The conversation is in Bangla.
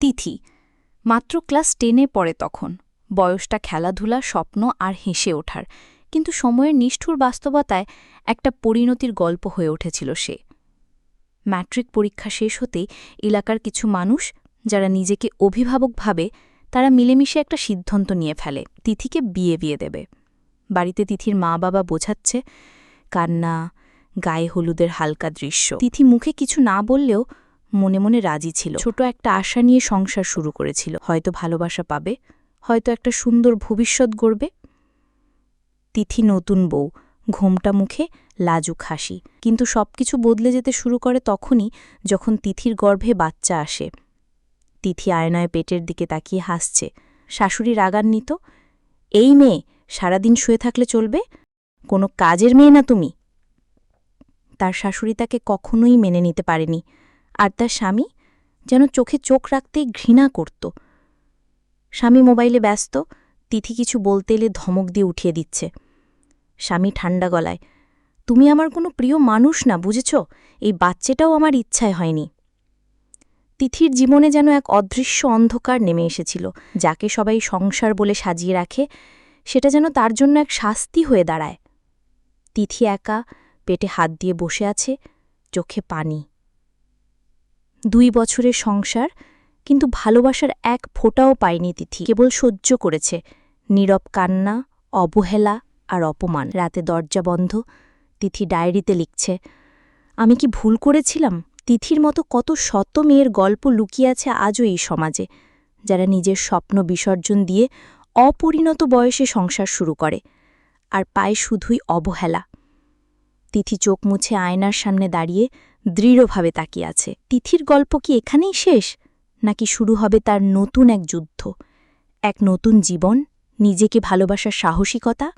তিথি। মাত্র ক্লাস টেনে পড়ে তখন। বয়সটা খেলাধুলা স্বপ্ন আর হেসে ওঠার। কিন্তু সময়ের নিষ্ঠুর বাস্তবতায় একটা পরিণতির গল্প হয়ে উঠেছিল সে। ম্যাট্রিক পরীক্ষা শেষ হতেই এলাকার কিছু মানুষ, যারা নিজেকে অভিভাবক ভাবে, তারা মিলেমিশে একটা সিদ্ধান্ত নিয়ে ফেলে, তিথিকে বিয়ে বিয়ে দেবে। বাড়িতে তিথির মা বাবা বোঝাচ্ছে, কান্না, গায়ে হলুদের হালকা দৃশ্য। তিথি মুখে কিছু না বললেও মনে মনে রাজি ছিল। ছোট একটা আশা নিয়ে সংসার শুরু করেছিল। হয়তো ভালোবাসা পাবে, হয়তো একটা সুন্দর ভবিষ্যৎ গড়বে। তিথি নতুন বউ, ঘোমটা মুখে লাজুক হাসি। কিন্তু সবকিছু বদলে যেতে শুরু করে তখনই যখন তিথির গর্ভে বাচ্চা আসে। তিথি আয়নায় পেটের দিকে তাকিয়ে হাসছে। শাশুড়ি রাগান্বিত, এই মেয়ে সারাদিন শুয়ে থাকলে চলবে? কোনো কাজের মেয়ে না তুমি? তার শাশুড়ি তাকে কখনোই মেনে নিতে পারেনি। আর তার স্বামী যেন চোখে চোখ রাখতেই ঘৃণা করত। স্বামী মোবাইলে ব্যস্ত, তিথি কিছু বলতে এলে ধমক দিয়ে উঠিয়ে দিচ্ছে। স্বামী ঠান্ডা গলায়, তুমি আমার কোনো প্রিয় মানুষ না, বুঝেছ? এই বাচ্চাটাও আমার ইচ্ছায় হয়নি। তিথির জীবনে যেন এক অদৃশ্য অন্ধকার নেমে এসেছিল, যাকে সবাই সংসার বলে সাজিয়ে রাখে, সেটা যেন তার জন্য এক শাস্তি হয়ে দাঁড়ায়। তিথি একা পেটে হাত দিয়ে বসে আছে, চোখে পানি। দুই বছরের সংসার, কিন্তু ভালোবাসার এক ফোঁটাও পায়নি তিথি। কেবল সহ্য করেছে, নীরব কান্না, অবহেলা আর অপমান। রাতে দরজা বন্ধ, তিথি ডায়েরিতে লিখছে, আমি কি ভুল করেছিলাম? তিথির মতো কত শত মেয়ের গল্প লুকিয়ে আছে আজও এই সমাজে, যারা নিজের স্বপ্ন বিসর্জন দিয়ে অপরিণত বয়সে সংসার শুরু করে, আর পায় শুধুই অবহেলা। তিথি চোখ মুছে আয়নার সামনে দাঁড়িয়ে দৃঢ়ভাবে তাকিয়ে আছে। তিথির গল্প কি এখানেই শেষ? নাকি শুরু হবে তার নতুন এক যুদ্ধ? এক নতুন জীবন? নিজেকে ভালোবাসার সাহসিকতা?